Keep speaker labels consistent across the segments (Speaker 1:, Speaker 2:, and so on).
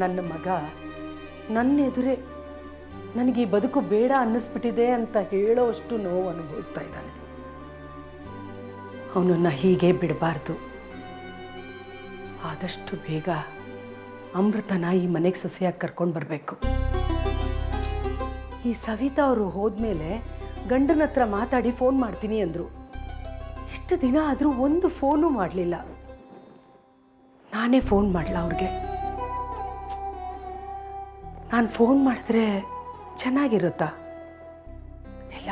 Speaker 1: ನನ್ನ ಮಗ, ನನ್ನ ಎದುರೇ ನನಗೆ ಈ ಬದುಕು ಬೇಡ ಅನ್ನಿಸ್ಬಿಟ್ಟಿದೆ ಅಂತ ಹೇಳೋಷ್ಟು ನೋವು ಅನುಭವಿಸ್ತಾ ಇದ್ದಾನೆ. ಅವನನ್ನು ಹೀಗೆ ಬಿಡಬಾರ್ದು. ಆದಷ್ಟು ಬೇಗ ಅಮೃತನ ಈ ಮನೆಗೆ ಸೊಸೆಯಾಗಿ ಕರ್ಕೊಂಡು ಬರಬೇಕು. ಈ ಸವಿತಾ ಅವರು ಹೋದ್ಮೇಲೆ ಗಂಡನ ಹತ್ರ ಮಾತಾಡಿ ಫೋನ್ ಮಾಡ್ತೀನಿ ಅಂದರು. ಇಷ್ಟು ದಿನ ಆದರೂ ಒಂದು ಫೋನು ಮಾಡಲಿಲ್ಲ. ನಾನೇ ಫೋನ್ ಮಾಡಲ ಅವ್ರಿಗೆ? ನಾನು ಫೋನ್ ಮಾಡಿದ್ರೆ ಚೆನ್ನಾಗಿರುತ್ತಾ? ಇಲ್ಲ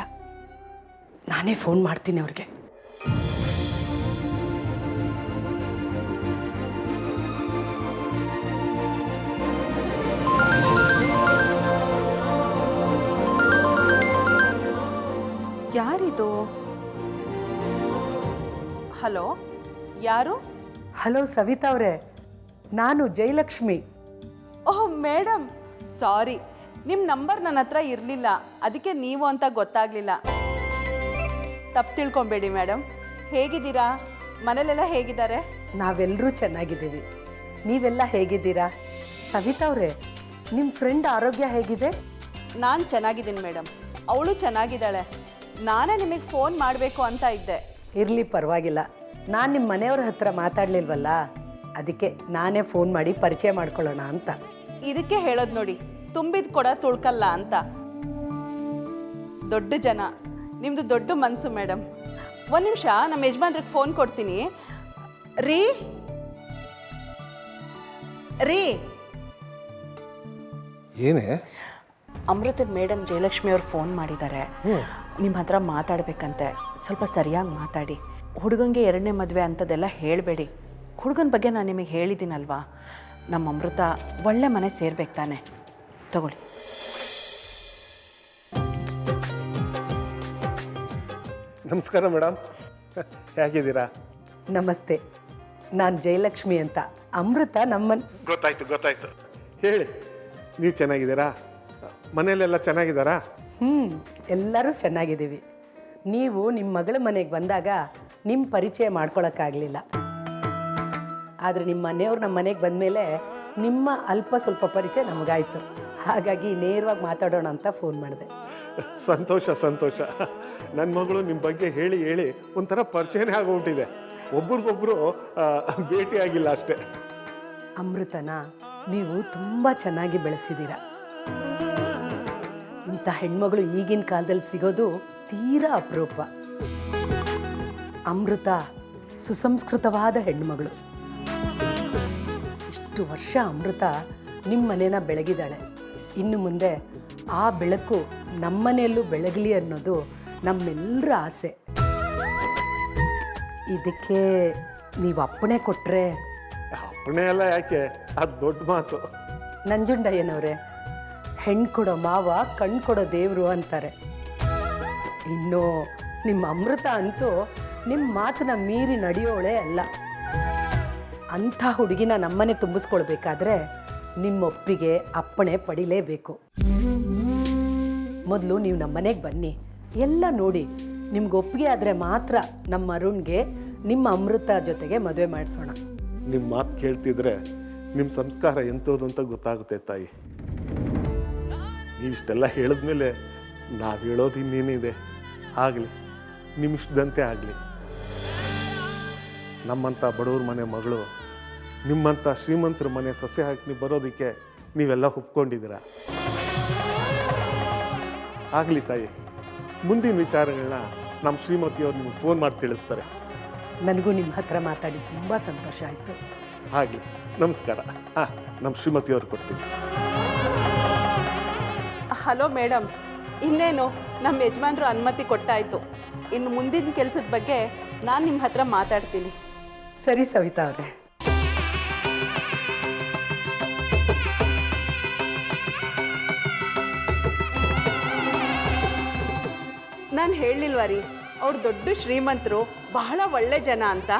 Speaker 1: ನಾನೇ ಫೋನ್ ಮಾಡ್ತೀನಿ ಅವ್ರಿಗೆ.
Speaker 2: ಯಾರಿದು? ಹಲೋ ಯಾರು?
Speaker 1: ಹಲೋ ಸವಿತಾ ಅವರೇ ನಾನು ಜಯಲಕ್ಷ್ಮಿ.
Speaker 2: ಓಹ್ ಮೇಡಮ್ ಸಾರಿ ನಿಮ್ಮ ನಂಬರ್ ನನ್ನ ಹತ್ರ ಇರಲಿಲ್ಲ ಅದಕ್ಕೆ ನೀವು ಅಂತ ಗೊತ್ತಾಗಲಿಲ್ಲ. ತಪ್ಪು ತಿಳ್ಕೊಬೇಡಿ ಮೇಡಮ್ ಹೇಗಿದ್ದೀರಾ? ಮನೇಲೆಲ್ಲ ಹೇಗಿದ್ದಾರೆ?
Speaker 1: ನಾವೆಲ್ಲರೂ ಚೆನ್ನಾಗಿದ್ದೀವಿ. ನೀವೆಲ್ಲ ಹೇಗಿದ್ದೀರಾ? ಸವಿತಾ ಅವರೇ ನಿಮ್ಮ ಫ್ರೆಂಡ್ ಆರೋಗ್ಯ ಹೇಗಿದೆ?
Speaker 2: ನಾನು ಚೆನ್ನಾಗಿದ್ದೀನಿ ಮೇಡಮ್ ಅವಳು ಚೆನ್ನಾಗಿದ್ದಾಳೆ. ನಾನೇ ನಿಮಗೆ ಫೋನ್ ಮಾಡಬೇಕು ಅಂತ ಇದ್ದೆ.
Speaker 1: ಇರಲಿ ಪರವಾಗಿಲ್ಲ. ನಾನು ನಿಮ್ಮ ಮನೆಯವ್ರ ಹತ್ರ ಮಾತಾಡಲಿಲ್ವಲ್ಲ ಅದಕ್ಕೆ ನಾನೇ ಫೋನ್ ಮಾಡಿ ಪರಿಚಯ ಮಾಡ್ಕೊಳ್ಳೋಣ ಅಂತ.
Speaker 2: ಇದಕ್ಕೆ ಹೇಳೋದು ನೋಡಿ ತುಂಬಿದ ಕೊಡ ತುಳ್ಕಲ್ಲ ಅಂತ. ದೊಡ್ಡ ಜನ ನಿಮ್ಮದು ದೊಡ್ಡ ಮನಸ್ಸು ಮೇಡಮ್ ಒಂದು ನಿಮಿಷ ನಮ್ಮ ಯಜಮಾನ್ರಿಗೆ ಫೋನ್ ಕೊಡ್ತೀನಿ. ರೀ ರೀ.
Speaker 3: ಏನೇ?
Speaker 2: ಅಮೃತ ಮೇಡಮ್ ಜಯಲಕ್ಷ್ಮಿ ಅವ್ರು ಫೋನ್ ಮಾಡಿದ್ದಾರೆ. ನಿಮ್ಮ ಹತ್ರ ಮಾತಾಡಬೇಕಂತೆ. ಸ್ವಲ್ಪ ಸರಿಯಾಗಿ ಮಾತಾಡಿ. ಹುಡುಗಂಗೆ ಎರಡನೇ ಮದುವೆ ಅಂಥದ್ದೆಲ್ಲ ಹೇಳಬೇಡಿ. ಹುಡುಗನ ಬಗ್ಗೆ ನಾನು ನಿಮಗೆ ಹೇಳಿದ್ದೀನಲ್ವಾ? ನಮ್ಮ ಅಮೃತ ಒಳ್ಳೆ ಮನೆ ಸೇರ್ಬೇಕು ತಾನೆ. ತಗೊಳ್ಳಿ.
Speaker 3: ನಮಸ್ಕಾರ ಮೇಡಮ್. ಹೇಗಿದ್ದೀರಾ?
Speaker 1: ನಮಸ್ತೆ. ನಾನು ಜಯಲಕ್ಷ್ಮಿ ಅಂತ. ಅಮೃತ ನಮ್ಮನ್
Speaker 3: ಗೊತ್ತಾಯ್ತು ಗೊತ್ತಾಯ್ತು. ಹೇಳಿ ನೀವು ಚೆನ್ನಾಗಿದ್ದೀರಾ? ಮನೆಯಲ್ಲೆಲ್ಲ ಚೆನ್ನಾಗಿದ್ದಾರಾ?
Speaker 1: ಹ್ಞೂ ಎಲ್ಲರೂ ಚೆನ್ನಾಗಿದ್ದೀವಿ. ನೀವು ನಿಮ್ಮ ಮಗಳ ಮನೆಗೆ ಬಂದಾಗ ನಿಮ್ಮ ಪರಿಚಯ ಮಾಡ್ಕೊಳಕ್ಕಾಗಲಿಲ್ಲ. ಆದರೆ ನಿಮ್ಮ ಮನೆಯವ್ರು ನಮ್ಮ ಮನೆಗೆ ಬಂದಮೇಲೆ ನಿಮ್ಮ ಅಲ್ಪ ಸ್ವಲ್ಪ ಪರಿಚಯ ನಮಗಾಯಿತು. ಹಾಗಾಗಿ ನೇರವಾಗಿ ಮಾತಾಡೋಣ ಅಂತ ಫೋನ್ ಮಾಡಿದೆ.
Speaker 3: ಸಂತೋಷ ಸಂತೋಷ. ನನ್ನ ಮಗಳು ನಿಮ್ಮ ಬಗ್ಗೆ ಹೇಳಿ ಹೇಳಿ ಒಂಥರ ಪರಿಚಯನೇ ಆಗೋಗ್ಬಿಟ್ಟಿದೆ. ಒಬ್ರಿಗೊಬ್ರು ಭೇಟಿ ಆಗಿಲ್ಲ ಅಷ್ಟೇ.
Speaker 1: ಅಮೃತನ ನೀವು ತುಂಬ ಚೆನ್ನಾಗಿ ಬೆಳೆಸಿದ್ದೀರ. ಇಂಥ ಹೆಣ್ಮಗಳು ಈಗಿನ ಕಾಲದಲ್ಲಿ ಸಿಗೋದು ತೀರಾ ಅಪರೂಪ. ಅಮೃತ ಸುಸಂಸ್ಕೃತವಾದ ಹೆಣ್ಮಗಳು. ಇಷ್ಟು ವರ್ಷ ಅಮೃತ ನಿಮ್ಮ ಮನೇನ ಬೆಳಗಿದ್ದಾಳೆ. ಇನ್ನು ಮುಂದೆ ಆ ಬೆಳಕು ನಮ್ಮನೆಯಲ್ಲೂ ಬೆಳಗಲಿ ಅನ್ನೋದು ನಮ್ಮೆಲ್ಲರ ಆಸೆ. ಇದಕ್ಕೆ ನೀವು ಅಪ್ಪಣೆ ಕೊಟ್ಟರೆ
Speaker 3: ಅಪ್ಪಣೆ ಎಲ್ಲ ಯಾಕೆ? ಅದು ದೊಡ್ಡ ಮಾತು.
Speaker 1: ನಂಜುಂಡಯ್ಯನವ್ರೆ ಹೆಣ್ಣು ಕೊಡೋ ಮಾವ ಕಣ್ಣು ಕೊಡೋ ದೇವರು ಅಂತಾರೆ. ಇನ್ನು ನಿಮ್ಮ ಅಮೃತ ಅಂತೂ ನಿಮ್ಮ ಮಾತನ್ನ ಮೀರಿ ನಡೆಯೋಳೆ ಅಲ್ಲ. ಅಂಥ ಹುಡುಗಿನ ನಮ್ಮನೆ ತುಂಬಿಸ್ಕೊಳ್ಬೇಕಾದ್ರೆ ನಿಮ್ಮ ಒಪ್ಪಿಗೆ ಅಪ್ಪಣೆ ಪಡಿಲೇಬೇಕು. ಮೊದಲು ನೀವು ನಮ್ಮನೆಗೆ ಬನ್ನಿ. ಎಲ್ಲ ನೋಡಿ, ನಿಮ್ಗೆ ಒಪ್ಪಿಗೆ ಆದರೆ ಮಾತ್ರ ನಮ್ಮ ಅರುಣ್ಗೆ, ನಿಮ್ಮ ಅಮೃತ ಜೊತೆಗೆ ಮದುವೆ ಮಾಡಿಸೋಣ.
Speaker 3: ನಿಮ್ಮ ಮಾತು ಕೇಳ್ತಿದ್ರೆ ನಿಮ್ಮ ಸಂಸ್ಕಾರ ಎಂಥದ್ದು ಅಂತ ಗೊತ್ತಾಗುತ್ತೆ ತಾಯಿ. ನೀವಿಷ್ಟೆಲ್ಲ ಹೇಳಿದ್ಮೇಲೆ ನಾವು ಹೇಳೋದು ಇನ್ನೇನಿದೆ. ಆಗಲಿ, ನಿಮ್ಮಿಷ್ಟದಂತೆ ಆಗಲಿ. ನಮ್ಮಂಥ ಬಡವ್ರ ಮನೆ ಮಗಳು ನಿಮ್ಮಂಥ ಶ್ರೀಮಂತರ ಮನೆ ಸೊಸೆ ಹಾಕಿ ನೀವು ಬರೋದಕ್ಕೆ ನೀವೆಲ್ಲ ಒಪ್ಕೊಂಡಿದ್ದೀರ? ಆಗಲಿ ತಾಯಿ ಮುಂದಿನ ವಿಚಾರಗಳನ್ನ ನಮ್ಮ ಶ್ರೀಮತಿಯವ್ರು ನಿಮ್ಗೆ ಫೋನ್ ಮಾಡಿ ತಿಳಿಸ್ತಾರೆ.
Speaker 1: ನನಗೂ ನಿಮ್ಮ ಹತ್ರ ಮಾತಾಡಿ ತುಂಬ ಸಂತೋಷ ಆಯಿತು.
Speaker 3: ಹಾಗೆ ನಮಸ್ಕಾರ. ಹಾಂ ನಮ್ಮ ಶ್ರೀಮತಿಯವ್ರು ಕೊಡ್ತೀನಿ.
Speaker 2: ಹಲೋ ಮೇಡಮ್ ಇನ್ನೇನು ನಮ್ಮ ಯಜಮಾನ್ರು ಅನುಮತಿ ಕೊಟ್ಟಾಯಿತು. ಇನ್ನು ಮುಂದಿನ ಕೆಲಸದ ಬಗ್ಗೆ ನಾನು ನಿಮ್ಮ ಹತ್ರ ಮಾತಾಡ್ತೀನಿ.
Speaker 1: ಸರಿ ಸವಿತಾ ಅವರೇ.
Speaker 2: ನಾನು ಹೇಳಲಿಲ್ವಾ ರೀ ಅವ್ರು ದೊಡ್ಡ ಶ್ರೀಮಂತರು ಬಹಳ ಒಳ್ಳೆ ಜನ ಅಂತ.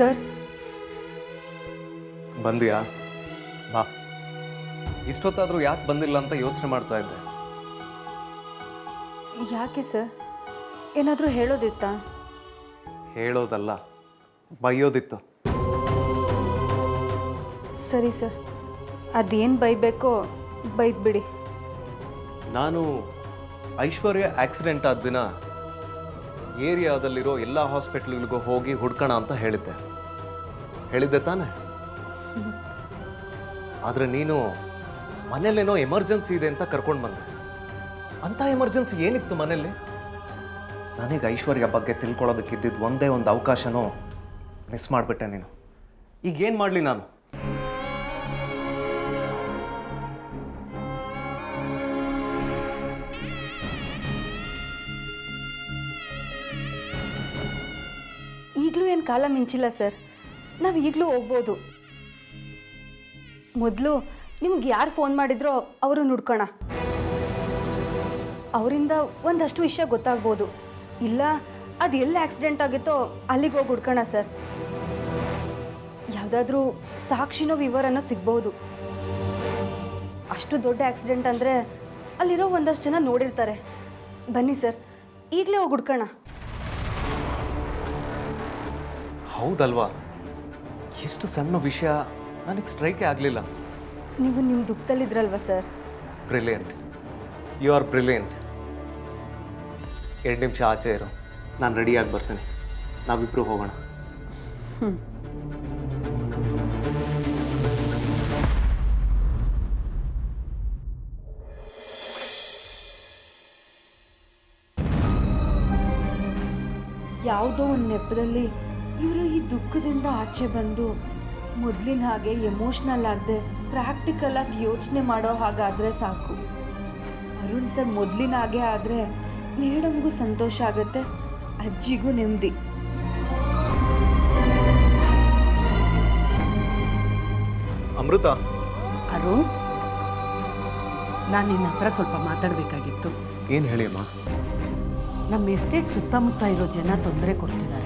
Speaker 4: ಸರ್?
Speaker 5: ಬಂದಿಯಾ? ಬಾ. ಇಷ್ಟೊತ್ತಾದರೂ ಯಾಕೆ ಬಂದಿಲ್ಲ ಅಂತ ಯೋಚನೆ ಮಾಡ್ತಾ ಇದ್ದೆ?
Speaker 4: ಯಾಕೆ ಸರ್? ಏನಾದರೂ ಹೇಳೋದಿತ್ತಾ?
Speaker 5: ಹೇಳೋದಲ್ಲ ಬೈಯೋದಿತ್ತು
Speaker 4: ಸರಿ ಸರ್. ಅದೇನು ಬೈಬೇಕೋ ಬೈದ್ಬಿಡಿ.
Speaker 5: ನಾನು ಐಶ್ವರ್ಯ ಆಕ್ಸಿಡೆಂಟ್ ಆದ ದಿನ ಏರಿಯಾದಲ್ಲಿರೋ ಎಲ್ಲ ಹಾಸ್ಪಿಟ್ಲ್ಗಳಿಗೂ ಹೋಗಿ ಹುಡ್ಕೋಣ ಅಂತ ಹೇಳಿದ್ದೆ. ಹೇಳಿದ್ದೆ ತಾನೆ. ಆದರೆ ನೀನು ಮನೇಲೇನೋ ಎಮರ್ಜೆನ್ಸಿ ಇದೆ ಅಂತ ಕರ್ಕೊಂಡು ಬಂದೆ. ಅಂಥ ಎಮರ್ಜೆನ್ಸಿ ಏನಿತ್ತು ಮನೇಲಿ ನನಗೆ ಐಶ್ವರ್ಯ ಬಗ್ಗೆ ತಿಳ್ಕೊಳ್ಳೋದಕ್ಕಿದ್ದಿದ್ದು ಒಂದೇ ಒಂದು ಅವಕಾಶನೂ ಮಿಸ್ ಮಾಡಿಬಿಟ್ಟೆ ನೀನು. ಈಗೇನು ಮಾಡಲಿ ನಾನು?
Speaker 6: ಈಗಲೂ ಏನು ಕಾಲ ಮಿಂಚಿಲ್ಲ ಸರ್. ನಾವು ಈಗಲೂ ಹೋಗ್ಬೋದು. ಮೊದಲು ನಿಮ್ಗೆ ಯಾರು ಫೋನ್ ಮಾಡಿದ್ರೋ ಅವರು ನುಡ್ಕೋಣ ಅವರಿಂದ ಒಂದಷ್ಟು ವಿಷಯ ಗೊತ್ತಾಗ್ಬೋದು. ಇಲ್ಲ ಅದು ಎಲ್ಲಿ ಆಕ್ಸಿಡೆಂಟ್ ಆಗಿತ್ತೋ ಅಲ್ಲಿಗೆ ಹೋಗಿ ಹುಡ್ಕೋಣ ಸರ್. ಯಾವುದಾದ್ರೂ ಸಾಕ್ಷಿನೋ ವಿವರನ ಸಿಗ್ಬೋದು. ಅಷ್ಟು ದೊಡ್ಡ ಆಕ್ಸಿಡೆಂಟ್ ಅಂದರೆ ಅಲ್ಲಿರೋ ಒಂದಷ್ಟು ಜನ ನೋಡಿರ್ತಾರೆ. ಬನ್ನಿ ಸರ್, ಈಗಲೇ ಹೋಗಿ ಹುಡ್ಕೋಣ.
Speaker 5: ಹೌದಲ್ವಾ? ಇಷ್ಟು ಸಣ್ಣ ವಿಷಯ ನನಗೆ ಸ್ಟ್ರೈಕೇ ಆಗಲಿಲ್ಲ.
Speaker 6: ನೀವು ನಿಮ್ಮ ದುಃಖದಲ್ಲಿದ್ರಲ್ವಾ sir?
Speaker 5: Brilliant you are brilliant ಎರಡು ನಿಮಿಷ ಆಚೆ ಇರು. ನಾನು ರೆಡಿಯಾಗಿ ಬರ್ತೀನಿ. ನಾವಿಬ್ಬರು ಹೋಗೋಣ.
Speaker 6: ಯಾವುದೋ ಒಂದು ನೆಪದಲ್ಲಿ ಇವರು ಈ ದುಃಖದಿಂದ ಆಚೆ ಬಂದು ಮೊದಲಿನ ಹಾಗೆ ಎಮೋಷ್ನಲ್ ಆಗದೆ ಪ್ರಾಕ್ಟಿಕಲ್ ಆಗಿ ಯೋಚನೆ ಮಾಡೋ ಹಾಗಾದರೆ ಸಾಕು. ಅರುಣ್ ಸರ್ ಮೊದಲಿನ ಹಾಗೆ ಆದರೆ ಮೇಡಮ್ಗೂ ಸಂತೋಷ ಆಗುತ್ತೆ ಅಜ್ಜಿಗೂ ನೆಮ್ಮದಿ.
Speaker 5: ಅಮೃತ?
Speaker 1: ಅರುಣ್ ನಾನು ನಿನ್ನ ಹತ್ರ ಸ್ವಲ್ಪ ಮಾತಾಡಬೇಕಾಗಿತ್ತು.
Speaker 5: ಏನು ಹೇಳಿ ಅಮ್ಮ?
Speaker 1: ನಮ್ಮ ಎಸ್ಟೇಟ್ ಸುತ್ತಮುತ್ತ ಇರೋ ಜನ ತೊಂದರೆ ಕೊಡ್ತಿದ್ದಾರೆ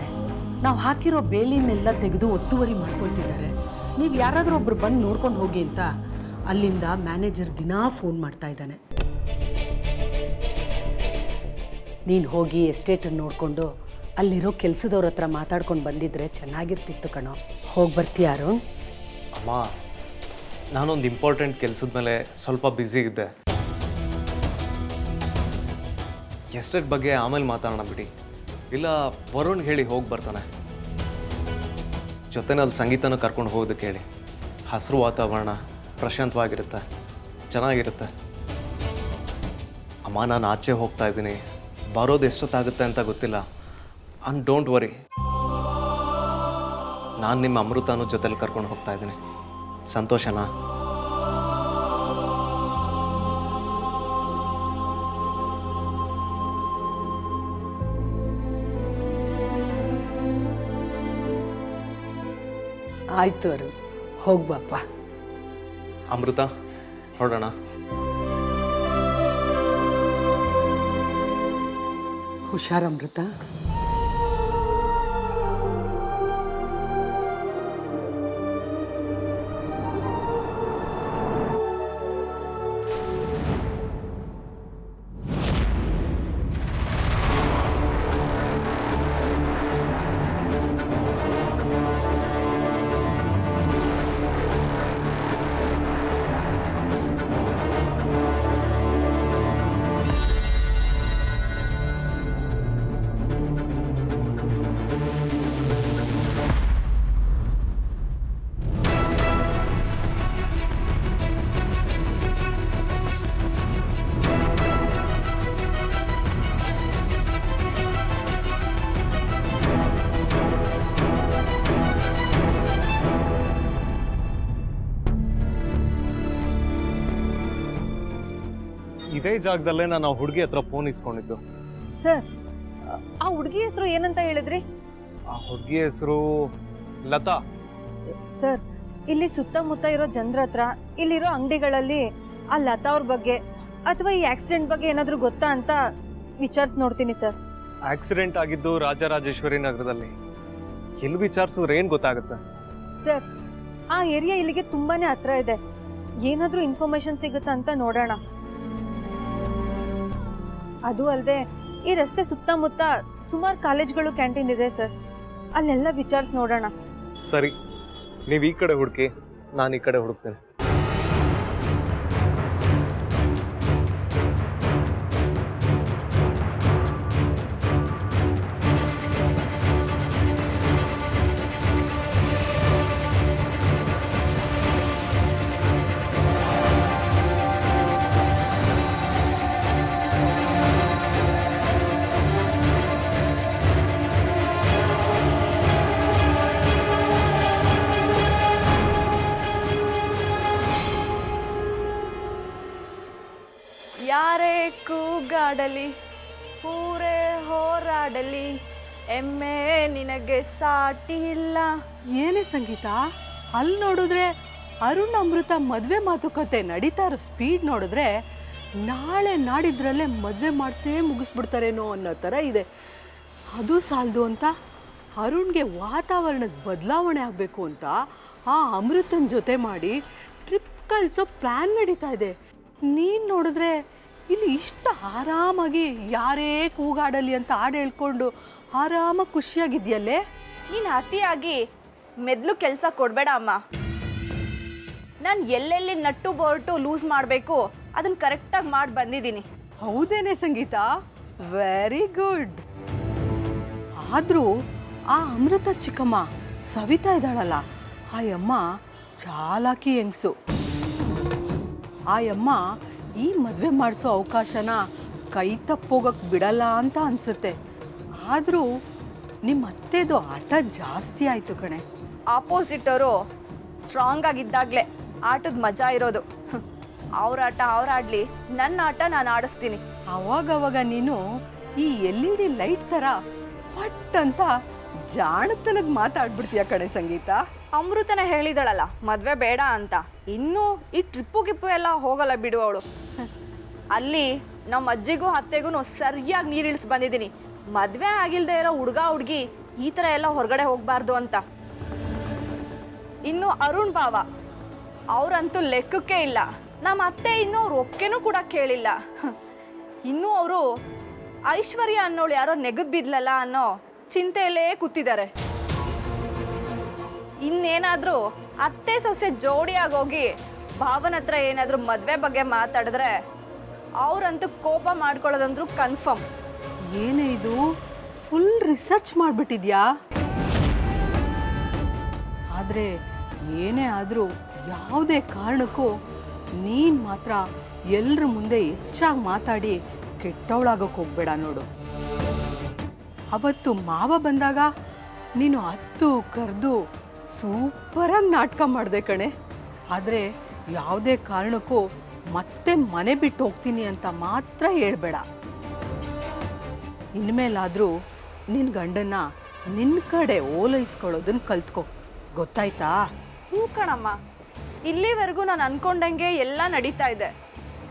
Speaker 1: ನಾವು ಹಾಕಿರೋ ಬೇಲಿನೆಲ್ಲ ತೆಗೆದು ಒತ್ತುವರಿ ಮಾಡ್ಕೊಳ್ತಿದ್ದಾರೆ. ನೀವು ಯಾರಾದರೂ ಒಬ್ರು ಬಂದು ನೋಡ್ಕೊಂಡು ಹೋಗಿ ಅಂತ ಅಲ್ಲಿಂದ ಮ್ಯಾನೇಜರ್ ದಿನಾ ಫೋನ್ ಮಾಡ್ತಾ ಇದ್ದಾನೆ. ನೀನು ಹೋಗಿ ಎಸ್ಟೇಟನ್ನು ನೋಡಿಕೊಂಡು ಅಲ್ಲಿರೋ ಕೆಲಸದವ್ರ ಹತ್ರ ಮಾತಾಡ್ಕೊಂಡು ಬಂದಿದ್ರೆ ಚೆನ್ನಾಗಿರ್ತಿತ್ತು ಕಣೋ. ಹೋಗಿ ಬರ್ತೀಯ ಅರುಣ್?
Speaker 5: ಅಮ್ಮ, ನಾನೊಂದು ಇಂಪಾರ್ಟೆಂಟ್ ಕೆಲಸದ ಮೇಲೆ ಸ್ವಲ್ಪ ಬ್ಯುಸಿ ಇದ್ದೆ. ಎಸ್ಟೇಟ್ ಬಗ್ಗೆ ಆಮೇಲೆ ಮಾತಾಡೋಣ ಬಿಡಿ. ಇಲ್ಲ, ವರುಣ್ ಹೇಳಿ ಹೋಗಿ ಬರ್ತಾನೆ. ಜೊತೆನಲ್ಲಿ ಸಂಗೀತನ ಕರ್ಕೊಂಡು ಹೋಗೋದಕ್ಕೆ ಹೇಳಿ. ಹಸಿರು ವಾತಾವರಣ ಪ್ರಶಾಂತವಾಗಿರುತ್ತೆ, ಚೆನ್ನಾಗಿರುತ್ತೆ. ಅಮ್ಮ, ನಾನು ಆಚೆ ಹೋಗ್ತಾ ಇದ್ದೀನಿ. ಬರೋದು ಎಷ್ಟೊತ್ತಾಗುತ್ತೆ ಅಂತ ಗೊತ್ತಿಲ್ಲ. ಅನ್ ಡೋಂಟ್ ವರಿ ನಾನು ನಿಮ್ಮ ಅಮೃತನೂ ಜೊತೆಲಿ ಕರ್ಕೊಂಡು ಹೋಗ್ತಾ ಇದ್ದೀನಿ. ಸಂತೋಷನಾ?
Speaker 1: ಆಯಿತು ಅರುಣ್ ಹೋಗ್ಬಪ್ಪ
Speaker 5: ಅಮೃತ ಹೊರಡೋಣ
Speaker 1: ಹುಷಾರಮೃತ
Speaker 5: ಜಾಗದಲ್ಲೇ ನಾನು ಆ ಹುಡುಗಿ ಹತ್ರ ಫೋನ್ ಇಸ್ಕೊಂಡಿದ್ದು.
Speaker 6: ಸರ್ ಆ ಹುಡುಗಿ ಹೆಸರು ಏನಂತ ಹೇಳಿದ್ರಿ?
Speaker 5: ಆ ಹುಡುಗಿ ಹೆಸರು ಲತಾ.
Speaker 6: ಸರ್ ಇಲ್ಲಿ ಸುತ್ತಮುತ್ತ ಇರೋ ಜನರ ಹತ್ರ ಇಲ್ಲಿರೋ ಅಂಗಡಿಗಳಲ್ಲಿ ಆ ಲತಾ ಅವ್ರ ಬಗ್ಗೆ ಅಥವಾ ಈ ಆಕ್ಸಿಡೆಂಟ್ ಬಗ್ಗೆ ಏನಾದರೂ ಗೊತ್ತಾ ಅಂತ ವಿಚಾರಿಸ್ ನೋಡ್ತೀನಿ ಸರ್
Speaker 5: ಆಕ್ಸಿಡೆಂಟ್ ಆಗಿದ್ದು ರಾಜರಾಜೇಶ್ವರಿ ನಗರದಲ್ಲಿ. ಎಲ್ಲಿ ವಿಚಾರಿಸಿದ್ರೆ ಏನು ಗೊತ್ತಾಗುತ್ತೆ?
Speaker 6: ಸರ್ ಆ ಏರಿಯಾ ಇಲ್ಲಿಗೆ ತುಂಬಾನೇ ಹತ್ರ ಇದೆ. ಏನಾದರೂ ಇನ್ಫಾರ್ಮೇಶನ್ ಸಿಗುತ್ತಾ ಅಂತ ನೋಡೋಣ. ಅದು ಅಲ್ಲದೆ ಈ ರಸ್ತೆ ಸುತ್ತಮುತ್ತ ಸುಮಾರು ಕಾಲೇಜ್ಗಳು ಕ್ಯಾಂಟೀನ್ ಇದೆ ಸರ್. ಅಲ್ಲೆಲ್ಲ ವಿಚಾರಿಸಿ ನೋಡೋಣ.
Speaker 5: ಸರಿ, ನೀವು ಈ ಕಡೆ ಹುಡುಕಿ, ನಾನು ಈ ಕಡೆ ಹುಡುಕ್ತೇನೆ.
Speaker 4: ಕೂಗಾಡಲಿ ಪೂರೆ ಹೋರಾಡಲಿ, ಎಮ್ಮೆ ನಿನಗೆ ಸಾಟಿ ಇಲ್ಲ
Speaker 7: ಏನೇ ಸಂಗೀತ, ಅಲ್ಲಿ ನೋಡಿದ್ರೆ ಅರುಣ್ ಅಮೃತ ಮದುವೆ ಮಾತುಕತೆ ನಡೀತಾ ಇರೋ ಸ್ಪೀಡ್ ನೋಡಿದ್ರೆ ನಾಳೆ ನಾಡಿದ್ರಲ್ಲೇ ಮದುವೆ ಮಾಡಿಸೇ ಮುಗಿಸ್ಬಿಡ್ತಾರೇನೋ ಅನ್ನೋ ಥರ ಇದೆ. ಅದು ಸಾಲದು ಅಂತ ಅರುಣ್ಗೆ ವಾತಾವರಣದ ಬದಲಾವಣೆ ಆಗಬೇಕು ಅಂತ ಆ ಅಮೃತನ ಜೊತೆ ಮಾಡಿ ಟ್ರಿಪ್ ಕಳಿಸೋ ಪ್ಲ್ಯಾನ್ ನಡೀತಾ ಇದೆ. ನೀನು ನೋಡಿದ್ರೆ ಇಲ್ಲಿ ಇಷ್ಟು ಆರಾಮಾಗಿ ಯಾರೇ ಕೂಗಾಡಲಿ ಅಂತ ಹಾಡು ಹೇಳ್ಕೊಂಡು ಆರಾಮಾಗಿ ಖುಷಿಯಾಗಿದ್ಯಲ್ಲೇ
Speaker 4: ನೀನು ಅತಿಯಾಗಿ ಮೆದ್ಲು ಕೆಲಸ ಕೊಡಬೇಡ ಅಮ್ಮ. ನಾನು ಎಲ್ಲೆಲ್ಲಿ ನಟ್ಟು ಬೋರ್ಟು ಲೂಸ್ ಮಾಡಬೇಕು ಅದನ್ನು ಕರೆಕ್ಟಾಗಿ ಮಾಡಿ ಬಂದಿದ್ದೀನಿ.
Speaker 7: ಹೌದೇನೆ ಸಂಗೀತ? ವೆರಿ ಗುಡ್ ಆದರೂ ಆ ಅಮೃತ ಚಿಕ್ಕಮ್ಮ ಸವಿತಾ ಇದ್ದಾಳಲ್ಲ. ಆ ಅಮ್ಮ ಚಾಲಾಕಿ ಹೆಂಗಸು. ಆ ಅಮ್ಮ ಈ ಮದುವೆ ಮಾಡಿಸೋ ಅವಕಾಶನ ಕೈ ತಪ್ಪೋಗಕ್ಕೆ ಬಿಡಲ್ಲ ಅಂತ ಅನ್ಸುತ್ತೆ. ಆದರೂ ನಿಮ್ಮ ಅತ್ತೆದು ಆಟ ಜಾಸ್ತಿ ಆಯಿತು ಕಣೆ.
Speaker 4: ಆಪೋಸಿಟ್ ಅವರು ಸ್ಟ್ರಾಂಗ್ ಆಗಿದ್ದಾಗಲೇ ಆಟದ ಮಜಾ ಇರೋದು. ಅವ್ರ ಆಟ ಅವ್ರು ಆಡ್ಲಿ ನನ್ನ ಆಟ ನಾನು ಆಡಿಸ್ತೀನಿ.
Speaker 7: ಅವಾಗವಾಗ ನೀನು ಈ ಎಲ್ ಇ ಡಿ ಲೈಟ್ ಥರ ಪಟ್ ಅಂತ ಜಾಣತನದ ಮಾತಾಡ್ಬಿಡ್ತೀಯ ಕಣೆ ಸಂಗೀತ?
Speaker 4: ಅಮೃತನ ಹೇಳಿದಳಲ್ಲ, ಮದುವೆ ಬೇಡ ಅಂತ. ಇನ್ನೂ ಈ ಟ್ರಿಪ್ಪು ಗಿಪ್ಪು ಎಲ್ಲ ಹೋಗಲ್ಲ ಬಿಡು ಅವಳು. ಅಲ್ಲಿ ನಮ್ಮ ಅಜ್ಜಿಗೂ ಅತ್ತೆಗೂ ಸರಿಯಾಗಿ ನೀರಿಳಿಸಿ ಬಂದಿದ್ದೀನಿ. ಮದುವೆ ಆಗಿಲ್ದೇ ಇರೋ ಹುಡುಗ, ಹುಡುಗಿ ಈ ಥರ ಎಲ್ಲ ಹೊರಗಡೆ ಹೋಗಬಾರ್ದು ಅಂತ. ಇನ್ನು ಅರುಣ್ ಬಾವ ಅವರಂತೂ ಲೆಕ್ಕಕ್ಕೆ ಇಲ್ಲ. ನಮ್ಮ ಅತ್ತೆ ಇನ್ನೂ ಒಪ್ಕೆನೂ ಕೂಡ ಕೇಳಿಲ್ಲ. ಇನ್ನೂ ಅವರು ಐಶ್ವರ್ಯ ಅನ್ನೋಳು ಯಾರೋ ನೆಗದ್ ಬಿದ್ಲಲ್ಲ ಅನ್ನೋ ಚಿಂತೆಯಲ್ಲೇ ಕೂತಿದ್ದಾರೆ. ಇನ್ನೇನಾದರೂ ಅತ್ತೆ ಸೊಸೆ ಜೋಡಿಯಾಗಿ ಹೋಗಿ ಭಾವನ ಹತ್ರ ಏನಾದರೂ ಮದುವೆ ಬಗ್ಗೆ ಮಾತಾಡಿದ್ರೆ ಅವರಂತೂ ಕೋಪ ಮಾಡ್ಕೊಳ್ಳೋದಂದ್ರೂ ಕನ್ಫರ್ಮ್
Speaker 7: ಏನೇ ಇದು? ಫುಲ್ ರಿಸರ್ಚ್ ಮಾಡಿಬಿಟ್ಟಿದ್ಯಾ? ಆದರೆ ಏನೇ ಆದರೂ ಯಾವುದೇ ಕಾರಣಕ್ಕೂ ನೀನು ಮಾತ್ರ ಎಲ್ಲರ ಮುಂದೆ ಹೆಚ್ಚಾಗಿ ಮಾತಾಡಿ ಕೆಟ್ಟವಳಾಗೋಕೆ ಹೋಗ್ಬೇಡ ನೋಡು. ಅವತ್ತು ಮಾವ ಬಂದಾಗ ನೀನು ಹತ್ತು ಕರೆದು ಸೂಪರಾಗಿ ನಾಟಕ ಮಾಡಿದೆ ಕಣೆ. ಆದರೆ ಯಾವುದೇ ಕಾರಣಕ್ಕೂ ಮತ್ತೆ ಮನೆ ಬಿಟ್ಟು ಹೋಗ್ತೀನಿ ಅಂತ ಮಾತ್ರ ಹೇಳ್ಬೇಡ. ಇನ್ಮೇಲಾದರೂ ನಿನ್ನ ಗಂಡನ್ನ ನಿನ್ನ ಕಡೆ ಓಲೈಸ್ಕೊಳ್ಳೋದನ್ನ ಕಲ್ತ್ಕೊ. ಗೊತ್ತಾಯ್ತಾ?
Speaker 4: ಹ್ಞೂ ಕಣಮ್ಮ. ಇಲ್ಲಿವರೆಗೂ ನಾನು ಅನ್ಕೊಂಡಂಗೆ ಎಲ್ಲ ನಡೀತಾ ಇದೆ.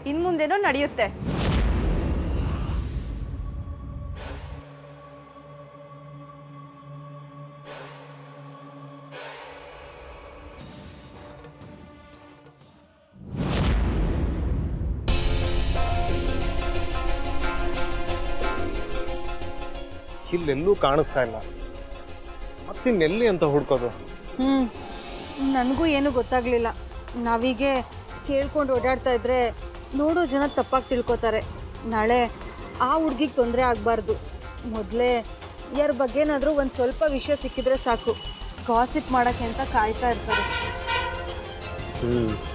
Speaker 4: ಇನ್ಮುಂದೇನೋ ನಡೆಯುತ್ತೆ.
Speaker 5: ಇಲ್ಲೆಲ್ಲೂ ಕಾಣಿಸ್ತಾ ಇಲ್ಲ. ಮತ್ತಿನ್ನೆಲ್ಲಿ ಅಂತ ಹುಡ್ಕೋದು?
Speaker 6: ಹ್ಞೂ ನನಗೂ ಏನು ಗೊತ್ತಾಗಲಿಲ್ಲ. ನಾವೀಗೆ ಕೇಳ್ಕೊಂಡು ಓಡಾಡ್ತಾ ಇದ್ರೆ ನೋಡೋ ಜನ ತಪ್ಪಾಗಿ ತಿಳ್ಕೊತಾರೆ. ನಾಳೆ ಆ ಹುಡ್ಗಿಗೆ ತೊಂದರೆ ಆಗಬಾರ್ದು. ಮೊದಲೇ ಯಾರ ಬಗ್ಗೆನಾದರೂ ಒಂದು ಸ್ವಲ್ಪ ವಿಷಯ ಸಿಕ್ಕಿದ್ರೆ ಸಾಕು. ಗಾಸಿಪ್ ಮಾಡೋಕ್ಕೆ ಅಂತ ಕಾಯ್ತಾ ಇರ್ತಾರೆ.
Speaker 5: ಹ್ಮ್.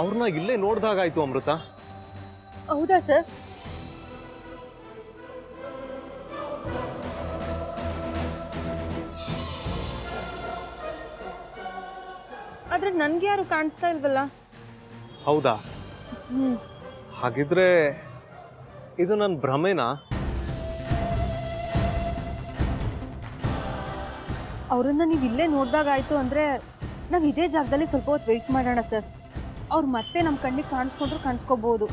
Speaker 5: ಅವ್ರನ್ನ ಇಲ್ಲೇ ನೋಡ್ದಾಗಾಯ್ತು ಅಮೃತ.
Speaker 6: ಹೌದಾ ಸರ್? ಆದ್ರೆ ನನ್ಗೆ ಯಾರು ಕಾಣಿಸ್ತಾ ಇಲ್ವಲ್ಲ?
Speaker 5: ಹೌದಾ? ಹಾಗಿದ್ರೆ ಇದು ನನ್ನ ಭ್ರಮೆನಾ?
Speaker 6: ಅವರನ್ನ ನೀವು ಇಲ್ಲೇ ನೋಡ್ದಾಗಾಯ್ತು ಅಂದ್ರೆ ನಾವು ಇದೇ ಜಾಗದಲ್ಲಿ ಸ್ವಲ್ಪ ಹೊತ್ತು ವೆಯ್ಟ್ ಮಾಡೋಣ ಸರ್. ಅವ್ರು ಮತ್ತೆ ನಮ್ಮ ಕಣ್ಣಿಗೆ ಕಾಣಿಸ್ಕೊಂಡ್ರು ಕಾಣಿಸ್ಕೋಬಹುದು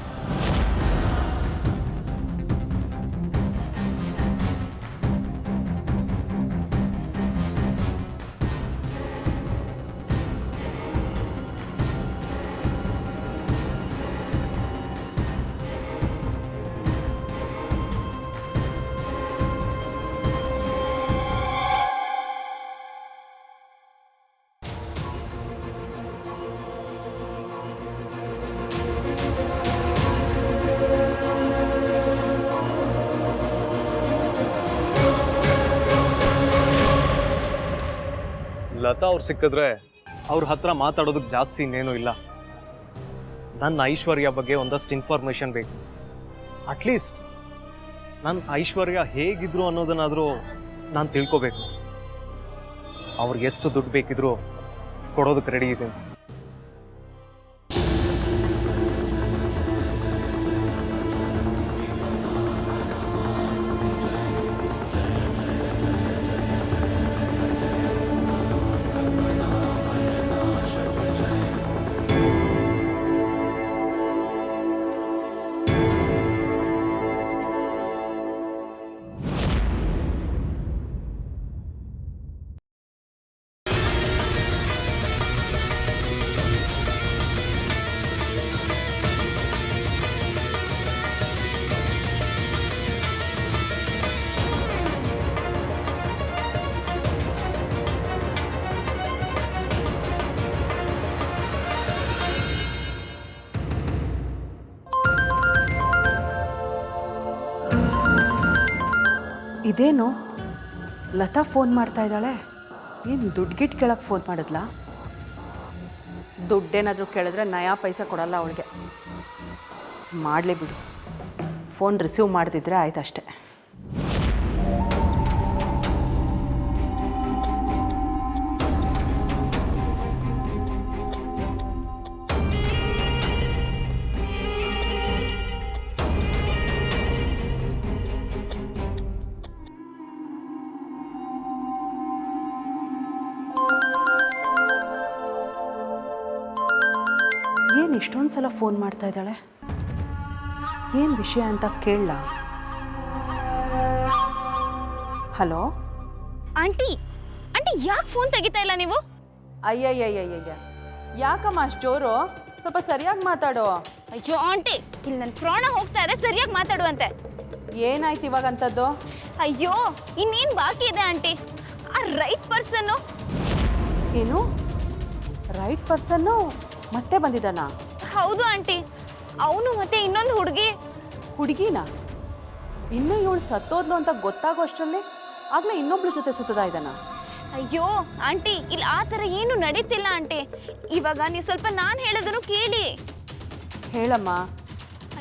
Speaker 5: ಲತಾ ಅವ್ರು ಸಿಕ್ಕಿದ್ರೆ ಅವ್ರ ಹತ್ರ ಮಾತಾಡೋದಕ್ಕೆ ಜಾಸ್ತಿ ಇನ್ನೇನು ಇಲ್ಲ. ನನ್ನ ಐಶ್ವರ್ಯ ಬಗ್ಗೆ ಒಂದಷ್ಟು ಇನ್ಫಾರ್ಮೇಷನ್ ಬೇಕು. ಅಟ್ಲೀಸ್ಟ್ ನನ್ನ ಐಶ್ವರ್ಯ ಹೇಗಿದ್ರು ಅನ್ನೋದನ್ನಾದರೂ ನಾನು ತಿಳ್ಕೋಬೇಕು. ಅವ್ರಿಗೆ ಎಷ್ಟು ದುಡ್ಡು ಬೇಕಿದ್ರು ಕೊಡೋದಕ್ಕೆ ರೆಡಿ ಇದೆ
Speaker 8: ಇದೇನು? ಲತಾ ಫೋನ್ ಮಾಡ್ತಾ ಇದ್ದಾಳೆ. ಏನು ದುಡ್ಡು ಗಿಟ್ ಕೇಳಕ್ಕೆ ಫೋನ್ ಮಾಡಿದ್ಲಾ? ದುಡ್ಡೇನಾದರೂ ಕೇಳಿದ್ರೆ ನಯಾ ಪೈಸೆ ಕೊಡಲ್ಲ ಅವಳಿಗೆ. ಮಾಡಲಿ ಬಿಡು. ಫೋನ್ ರಿಸೀವ್ ಮಾಡ್ತಿದ್ರೆ ಆಯ್ತು ಅಷ್ಟೆ ಏನು ಇಷ್ಟೊಂದು ಸಲ ಫೋನ್ ಮಾಡ್ತಾ ಇದ್ದಾಳೆ? ಏನು ವಿಷಯ ಅಂತ ಕೇಳಲ್ಲ ಹಲೋ?
Speaker 9: ಆಂಟಿ ಆಂಟಿ ಯಾಕೆ ಫೋನ್ ತೆಗಿತಾ ಇಲ್ಲ ನೀವು?
Speaker 8: ಅಯ್ಯಯ್ಯಯ್ಯಯ್ಯ ಯಾಕಮ್ಮ ಅಷ್ಟು ಜೋರು? ಸ್ವಲ್ಪ ಸರಿಯಾಗಿ ಮಾತಾಡು.
Speaker 9: ಅಯ್ಯೋ ಆಂಟಿ ಇಲ್ಲಿ ನನ್ನ ಪ್ರಾಣ ಹೋಗ್ತಾ ಇದೆ ಸರಿಯಾಗಿ ಮಾತಾಡುವಂತೆ.
Speaker 8: ಏನಾಯ್ತು ಇವಾಗ ಅಂತದ್ದು
Speaker 9: ಅಯ್ಯೋ ಇನ್ನೇನು ಬಾಕಿ ಇದೆ ಆಂಟಿ? ಆ ರೈಟ್ ಪರ್ಸನ್ನು?
Speaker 8: ಏನು? ರೈಟ್ ಪರ್ಸನ್ನು? ಮತ್ತೆ ಬಂದಿದ್ದಾನ?
Speaker 9: ಹೌದು ಆಂಟಿ. ಅವನು ಮತ್ತೆ ಇನ್ನೊಂದು ಹುಡುಗಿ.
Speaker 8: ಹುಡುಗಿನ? ಇನ್ನೂ ಇವಳು ಸತ್ತೋದ್ಲು ಅಂತ ಗೊತ್ತಾಗೋ ಅಷ್ಟರಲ್ಲಿ ಆಗಲೇ ಇನ್ನೊಬ್ಳ ಜೊತೆ ಸುತ್ತದ ಇದ್ದಾನ?
Speaker 9: ಅಯ್ಯೋ ಆಂಟಿ ಇಲ್ಲಿ ಆ ಥರ ಏನು ನಡೀತಿಲ್ಲ ಆಂಟಿ. ಇವಾಗ ನೀವು ಸ್ವಲ್ಪ ನಾನು ಹೇಳೋದನ್ನು ಕೇಳಿ.
Speaker 8: ಹೇಳಮ್ಮ.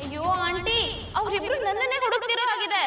Speaker 9: ಅಯ್ಯೋ ಆಂಟಿ ಅವರಿಬ್ರು ನನ್ನನ್ನೇ ಹುಡುಕ್ತಿರೋ ಹಾಗಿದೆ.